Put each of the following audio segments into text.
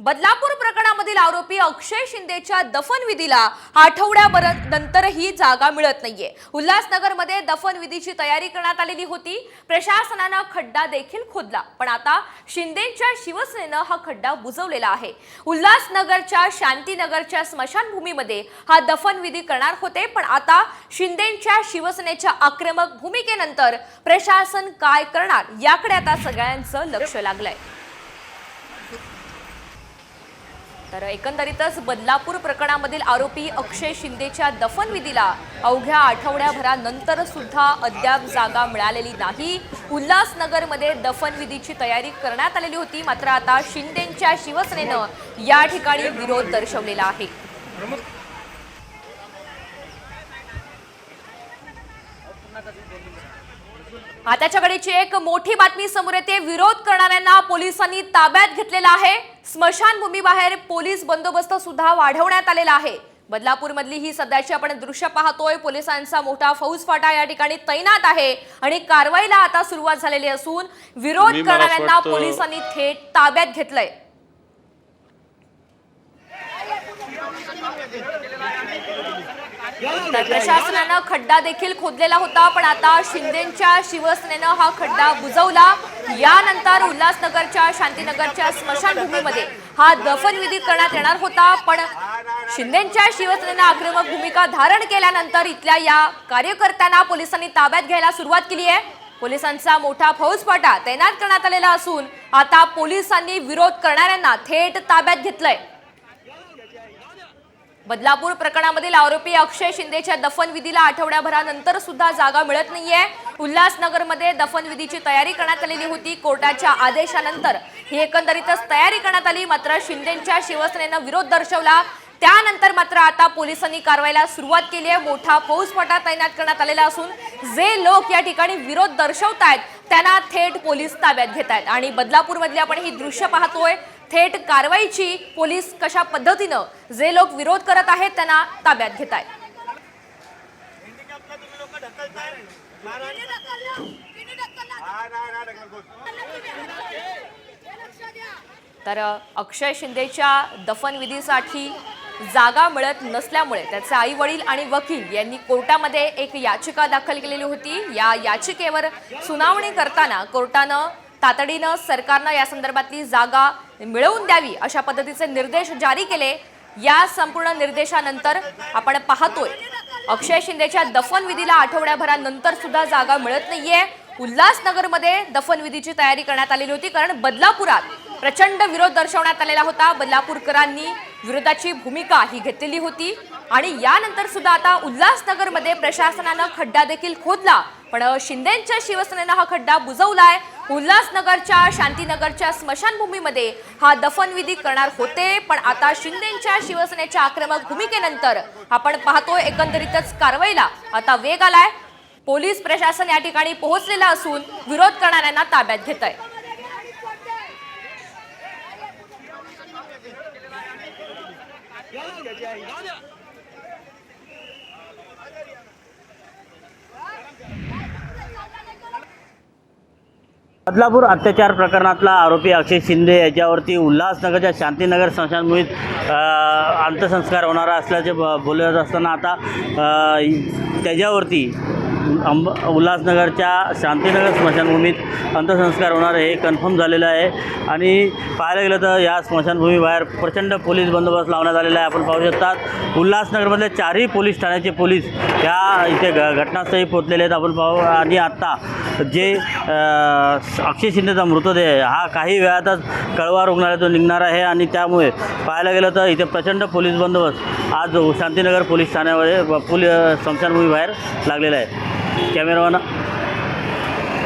बदलापूर प्रकरणामधील आरोपी अक्षय शिंदेच्या दफनविधीला आठवड्याभर नंतरही जागा मिळत नाहीये. उल्हासनगरमध्ये दफनविधीची तयारी करण्यात आलेली होती. प्रशासनानं खड्डा देखील खोदला. पण आता शिंदेच्या शिवसेनेनं हा खड्डा बुजवलेला आहे. उल्हासनगरच्या शांतीनगरच्या स्मशानभूमीमध्ये हा दफनविधी करणार होते. पण आता शिंदेच्या शिवसेनेच्या आक्रमक भूमिकेनंतर प्रशासन काय करणार याकडे आता सगळ्यांचं लक्ष लागलंय. तर एकंदरीतच बदलापूर प्रकरणामधील आरोपी अक्षय शिंदेच्या दफनविधीला अवघ्या आठवड्याभरानंतर सुद्धा अद्याप जागा मिळालेली नाही. उल्हासनगरमध्ये दफनविधीची तयारी करण्यात आलेली होती मात्र आता शिंदेच्या शिवसेनेनं या ठिकाणी विरोध दर्शवलेला आहे. आताच्या घडीची एक मोठी बातमी समोर येते विरोध करणाऱ्यांना पोलिसांनी ताब्यात घेतलेला आहे. स्मशानभूमी बाहेर पोलीस बंदोबस्त सुद्धा वाढवण्यात आलेला आहे. बदलापूर मधली ही सध्याची आपण दृश्य पाहतोय. पोलिसांचा मोठा फौजफाटा या ठिकाणी तैनात आहे आणि कारवाईला आता सुरुवात झालेली असून विरोध करणाऱ्यांना पोलिसांनी थेट ताब्यात घेतलंय. प्रशासनानं खड्डा देखील खोदलेला होता पण आता शिंदेच्या शिवसेनेनं हा खड्डा बुजवला. यानंतर उल्हासनगरच्या शांतीनगरच्या स्मशानभूमीमध्ये हा दफनविधी करण्यात येणार होता. पण शिंदेच्या शिवसेनेनं आक्रमक भूमिका धारण केल्यानंतर इथल्या या कार्यकर्त्यांना पोलिसांनी ताब्यात घ्यायला सुरुवात केली आहे. पोलिसांचा मोठा फौजफाटा तैनात करण्यात आलेला असून आता पोलिसांनी विरोध करणाऱ्यांना थेट ताब्यात घेतलंय. बदलापूर प्रकरणामधील आरोपी अक्षय शिंदेच्या दफनविधीला आठवड्याभरानंतर सुद्धा जागा मिळत नाहीये. उल्हासनगरमध्ये दफनविधीची तयारी करण्यात आलेली होती. कोर्टाच्या आदेशानंतर ही एकंदरीतच तयारी करण्यात आली. मात्र शिंदेच्या शिवसेनेनं विरोध दर्शवला. त्यानंतर मात्र आता पोलिसांनी कारवाईला सुरुवात केली आहे. मोठा फौजफाटा तैनात करण्यात आलेला असून जे लोक या ठिकाणी विरोध दर्शवत आहेत त्यांना थेट पोलीस ताब्यात घेत आहेत आणि बदलापूरमधली आपण ही दृश्य पाहतोय. थेट कारवाईची पोलीस कशा पद्धतीनं जे लोक विरोध करत आहेत त्यांना ताब्यात घेत आहेत तर अक्षय शिंदेच्या दफनविधीसाठी जागा मिळत नसल्यामुळे त्याचे आई वडील आणि वकील यांनी कोर्टामध्ये एक याचिका दाखल केलेली होती. या याचिकेवर सुनावणी करताना कोर्टानं तातडीनं सरकारनं या संदर्भातली जागा मिळवून द्यावी अशा पद्धतीचे निर्देश जारी केले. या संपूर्ण निर्देशानंतर आपण पाहतोय अक्षय शिंदेच्या दफनविधीला आठवड्याभरानंतर सुद्धा जागा मिळत नाहीये. उल्हासनगरमध्ये दफनविधीची तयारी करण्यात आलेली होती कारण बदलापुरात प्रचंड विरोध दर्शवण्यात आलेला होता. बदलापूरकरांनी विरोधाची भूमिका ही घेतलेली होती. आणि यानंतर सुद्धा आता उल्हासनगरमध्ये प्रशासनानं खड्डा देखील खोदला. पण शिंदेच्या शिवसेनेनं हा खड्डा बुजवलाय. उल्हासनगरच्या शांतीनगरच्या स्मशानभूमीमध्ये हा दफनविधी करणार होते. पण आता शिंदेच्या शिवसेनेच्या आक्रमक भूमिकेनंतर आपण पाहतोय एकंदरीतच कारवाईला आता वेग आलाय. पोलीस प्रशासन या ठिकाणी पोहोचलेलं असून विरोध करणाऱ्यांना ताब्यात घेत आहे बदलापूर अत्याचार प्रकरणातला आरोपी अक्षय शिंदे याच्यावरती उल्हासनगरच्या शांतीनगर स्मशानभूमीत अंत्यसंस्कार होणारा असल्याचे ब बोलत असताना आता त्याच्यावरती अंब उल्हासनगरच्या शांतीनगर स्मशानभूमीत अंत्यसंस्कार होणार हे कन्फर्म झालेलं आहे. आणि पाहायला गेलं तर या स्मशानभूमीबाहेर प्रचंड पोलीस बंदोबस्त लावण्यात आलेला आहे. आपण पाहू शकतात उल्हासनगरमधले चारही पोलीस ठाण्याचे पोलीस या इथे घ घटनास्थळी पोचलेले आहेत. आपण पाहू आणि आत्ता जे अक्षय शिंदेचा मृतदेह हा काही वेळातच कळवा रुग्णालयातून निघणार आहे. आणि त्यामुळे पाहायला गेलं तर इथे प्रचंड पोलीस बंदोबस्त आज शांतीनगर पोलीस ठाण्यामध्ये व पोली स्मशानभूमी बाहेर लागलेला आहे. કેમેરાવાના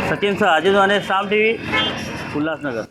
સચિન શાહ આજુ અને શામ ટીવી ઉલ્લાસનગર.